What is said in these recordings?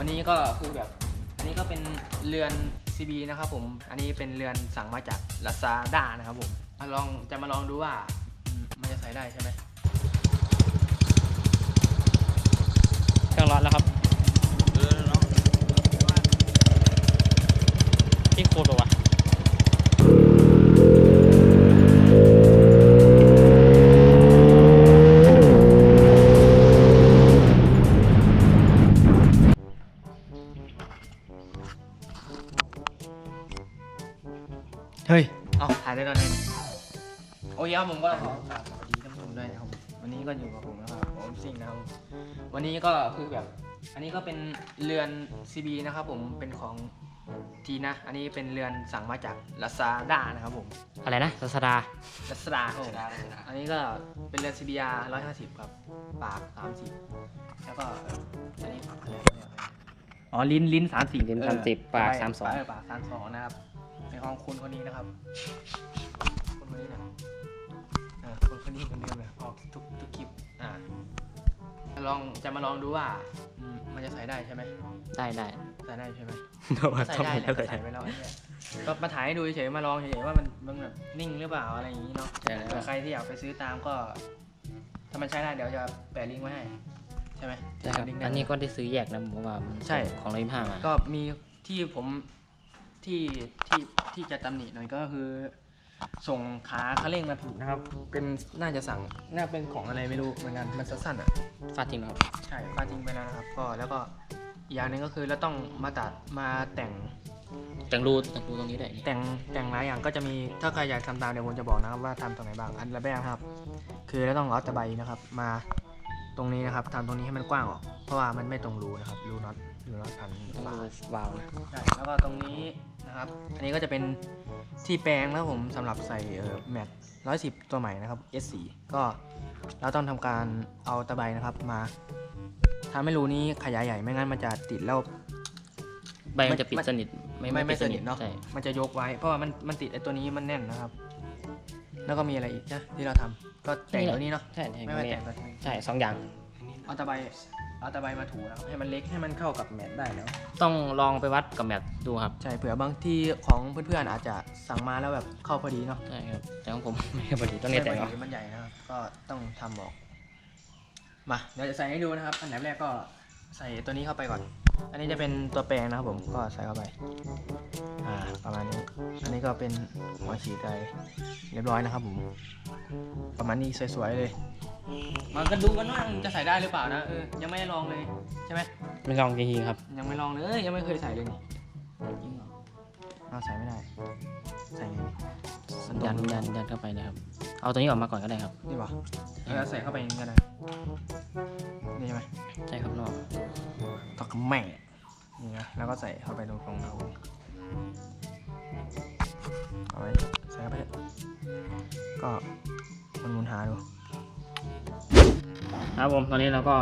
วันนี้ก็คือแบบ อันนี้ก็เป็นเรือน CB นะครับผม อันนี้เป็นเรือนสั่งมาจาก Lazada นะครับผมมาลองจะมาลองดูว่าอืมมันจะใส่ได้ใช่ไหมเครื่องร้อนแล้วครับ เออเนาะที่โคตรวะ ผมก็ขอฝากสวัสดีท่านผู้ชมด้วยนะครับวันนี้ก็อยู่กับผมนะครับผมซิงนะครับวันนี้ก็คือแบบ อันนี้ก็เป็นเรือน CB นะครับผมเป็นของทีนะ อันนี้เป็นเรือนสั่งมาจาก Lazada นะครับผมอะไรนะศาสดา Lazada ครับผมอันนี้ก็เป็นเรือน CBR 150ครับปาก30แล้วก็เอ่ออันนี้ปากอะไรเนี่ยอ๋อลิ้นลิ้น30ลิ้นเออ30ปากใช่32เออปาก32นะครับเป็นของคุณคนนี้นะครับ คนคนนี้นะ อ่าคนคนนี้คนเดิมเลยออกทุกทุกคลิปอ่าลองจะมาลองดูว่าอืมมันจะใส่ได้ใช่ไหมได้ได้ใส่ได้ใช่ไหมเราใส่ต้องได้มีแหแล้วละเลยใส่ไปแล้วไอ้เนี่ยก็มาถ่ายให้ดูเฉยๆมาลองเฉยๆว่ามันมันแบบนิ่งหรือเปล่าอะไรอย่างนี้เนาะใช่แล้วเผื่อใครที่อยากไปซื้อตามก็ถ้ามันใช้ได้เดี๋ยวจะแปะลิงก์ไว้ให้ใช่ไหมใช่ครับลิงก์ได้ อันนี้ก็ได้ซื้อแยกนะผมว่ามันใช่ ของร้อยห้ามาก็มีที่ผมที่ที่ที่จะตำหนิหน่อยก็คือ ส่งขาเขาเร่งมาถูกนะครับ เป็นน่าจะสั่งน่าเป็นของอะไรไม่รู้เหมือนกันมันสั้นๆอะฟาดจริงนะครับใช่ฟาดทิ้งไปแล้วนะครับ ก็แล้วก็อีกอย่างหนึ่งก็คือเราต้องมาตัดมาแต่งแต่งรูแต่งรูตรงนี้ได้นี่แต่งแต่งหลายอย่างก็จะมีถ้าใครอยากทำตามเดี๋ยวผมจะบอกนะครับว่าทำตรงไหนบ้างอันละแบบครับ คือเราต้องเอาตะไบนะครับ มาตรงนี้นะครับทำตรงนี้ให้มันกว้างออก เพราะว่ามันไม่ตรงรูนะครับรูน็อตรูน็อตพันต้องฝารูวาล์วนะ ใช่แล้วก็ตรงนี้ นะครับ อันนี้ก็จะเป็นที่แปลงนะครับผมสำหรับใส่เอ่อแมทร้อยสิบตัวใหม่นะครับ S4 ก็เราต้องทำการเอาตะไบนะครับมาทำให้รูนี้ขยายใหญ่ไม่งั้นมันจะติดแล้วใบมันจะปิดไม่สนิทไม่ไม่ไม่ปิดสนิทเนาะใช่มันจะยกไว้เพราะว่ามันมันติดไอ้ตัวนี้มันแน่นนะครับ แล้วก็มีอะไรอีกนะที่เราทำก็แต่งตัวนี้เนาะใช่ใช่ไม่ไม่ไม่ไม่แต่งตัวนี้ใช่สองอย่างเอาตะไบ เอาตะไบมาถูนะครับให้มันเล็กให้มันเข้ากับแมทได้แล้ว ต้องลองไปวัดกับแมทดูครับใช่เผื่อบางที่ของเพื่อนๆอาจจะสั่งมาแล้วแบบเข้าพอดีเนาะใช่ครับแต่ของผม ไม่พอดีต้องเรียนแต่งใช่เนาะพอดีมันใหญ่นะครับก็ต้องทำออกมาเดี๋ยวจะใส่ให้ดูนะครับ อันดับแรกก็ใส่ตัวนี้เข้าไปก่อน อันนี้จะเป็นตัวแปรงนะครับผมก็ใส่เข้าไป อ่า ประมาณนี้ อันนี้ก็เป็นหัวฉีดไปเรียบร้อยนะครับผม ประมาณนี้สวยๆเลยมันก็ดูกันว่ามันจะใส่ได้หรือเปล่านะเออยังไม่ได้ลองเลยใช่ไหมไม่ลองจริงๆครับ ยังไม่ลองเลยยังไม่เคยใส่เลยนี่จริงเหรอเราใส่ไม่ได้ ใส่ไงมันตรยังนยันยันเข้าไปเลยครับ เอาตัวนี้ออกมาก่อนก็ได้ครับนี่ปะเออใส่เข้าไปอย่างนี้ก็ได้ ตอกแม่นี่นะแล้วก็ใส่เข้าไปตรงตรงเราเอาไว้ใส่เข้าไปเถอะก็มันหมุนหาดูครับผมตอนนี้เราก็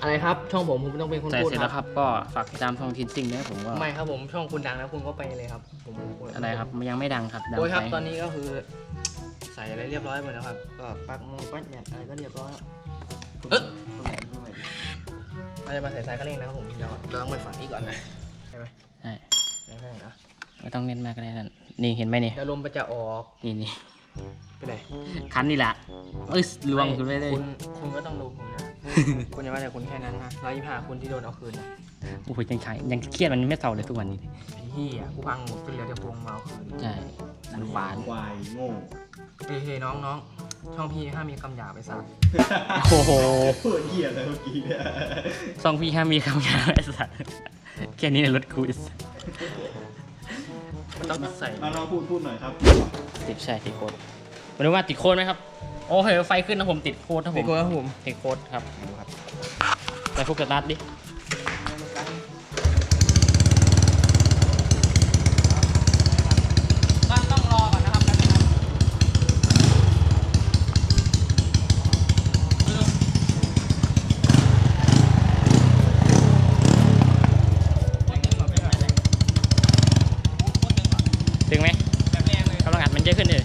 อะไรครับ ช่องผมผมต้องเป็นคนใส่พูดเสร็จแล้วครับ ก็ฝากติดตามช่องทินซิงด้วยผมก็ไม่ครับผมช่องคุณดังนะคุณก็ไปเลยครับผมผมอะไรครับมันยังไม่ดังครับดังโอ้ยครับไปตอนนี้ก็คือ ใส่อะไรเรียบร้อยหมดแล้วครับก็ปลักมงปลักแมทอะไรก็เรียบร้อยแล้วเอ๊ะ เราจะมาใส่สายคันเร่งนะครับผมเดี๋ยวเราต้องไปฝังนี้ก่อนนะใช่ไหมใช่ใช่ไหมนะไม่ต้องเน้นมากก็ได้นั่นนี่เห็นไหมนี่เดี๋ยวลมมันจะออกนี่นี่ไปเลยคันนี่แหละเอ้ยลวงคุณไปเลยคุณคุณก็ต้องดูผมนะคุณอย่าว่าแต่คุณแค่นั้นนะร้อยยี่ห้าคุณที่โดนเอาคืนนะโอ้ยยังใช้ยังเครียดมันไม่เท่าเลยทุกวันนี้ไอ้เหี้ยกูพังหมดเป็นเหลือแต่พวงมาเอาคืนใช่มันขวานควายโง่เฮ้ยเฮ้ยน้องน้อง ช่องพี่ห้ามมีคำหยาบไปสัตว์โอ้โหพูดเหี้ยอะไรเมื่อกี้เนี่ยซองพี่ห้ามมีคำยาวไอ้สัตว์แค่นี้ในรถกูอิสมันต้องใส่มาลองพูดพูดหน่อยครับ ติดใช่ติดโค้ดมาดูว่าติดโค้ดไหมครับ โอ้โหไฟขึ้นนะผมติดโค้ดนะผติดมกูครับผมติดโค้ดครับดูครับไปฟุกสตาร์ทดิต้อง ถึงไหมแบบแรงเลยกำลังอัดมันเยอะขึ้นเลย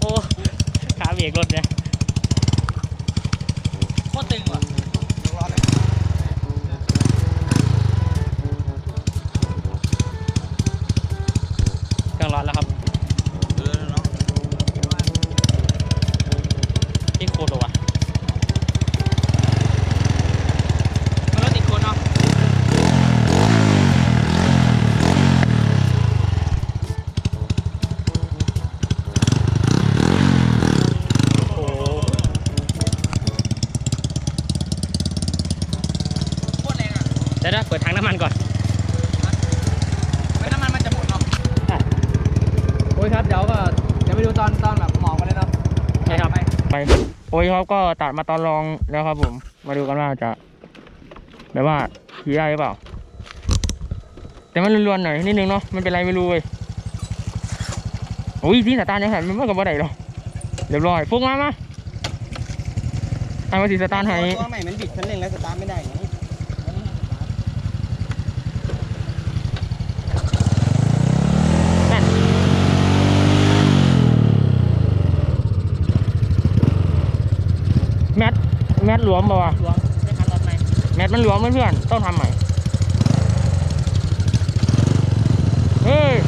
โอ้ขาเบรกรถเนี่ยโคตรตึงงว่ะร้อนเลยเครื่องร้อนแล้วครับ เออเนาะ ที่โคตรว่ะ มันก็ติดคนเนาะ โอ้ โคตรแรงอะ เดี๋ยวนะเปิดถังน้ำมันก่อนไม่น้ำมันมันจะหมดเนาะโอ้ยครับเดี๋ยวก็เดี๋ยวไปดูตอนตอนแบบหมอกกันเลยเนาะใช่ครับไปโอ้ยครับก็ตัดมาตอนรองแล้วครับผม มาดูกันว่าจะแบบว่าขี่ได้หรือเปล่า แต่มันรวนๆหน่อยนิดนึงเนาะมันเป็นไรไม่รู้เว้ยโอ้ยที่สตาร์ทยังหันมันมากกว่าบ่ได้หรอกเรียบร้อยฟุกมามาไอ้มาสิสตาร์ทให้ตัวใหม่มันบิดคันเร่งแล้วสตาร์ทไม่ได้ไง แม่นแมทแมท หลวมป่าวะหลวงได้คันรถไหมแมทมันหลวมเพื่อนๆต้องทำใหม่เฮ้ยคุย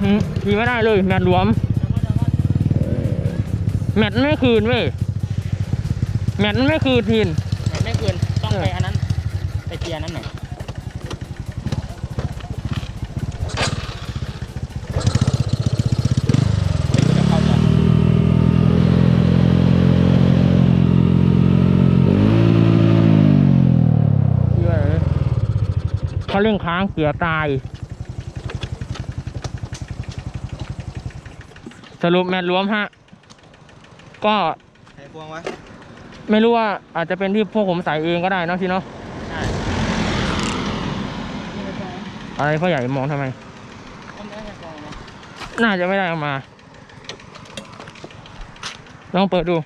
หืมขี่ไม่ได้เลย แมตช์หลวม แมตช์ไม่คืนเว้ยแมตช์ไม่คืนทีนไม่เกินต้องไปอันนั้น ไปเกียร์นั้นหน่อยเหี้ยเอ้ยเขาเร่งค้างเสือตาย สรุปแมตช์รวมฮะ ก็ใส่พวงวะไม่รู้ว่าอาจจะเป็นที่พวกผมใส่เองก็ได้เนอะพี่เนาะใช่อะไรพ่อใหญ่มองทำไมต้องได้ใส่พวงไหมน่าจะไม่ได้เอามา ลองเปิดดู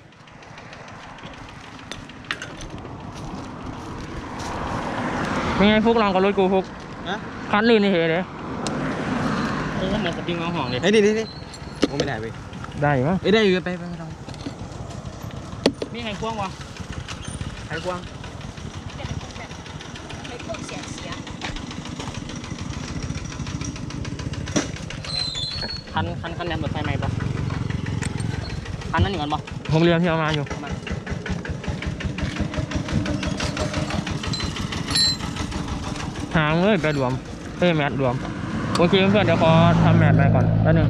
เป็นไงฟุกลองกับรถกูฟุกนะคันลื่นนี่เหรอโอ้เหมือนสปริงเอาห่องเลยเฮ้ยนี่นี่นี่ ไม่ได้ไปได้ไหมไอ้ได้อยู่ไปไปไปงมีไงควงวะไงกวงเสียเสีงคันคันคันแนมรถไฟไหมปะคันนั้นอยู่กันปะผมเรียนที่เอามาอยู่หางเลยกระดวมเอ้ยแมทรวม โอเคเพื่อนเดี๋ยวขอทำแมทไปก่อนแป๊บนึง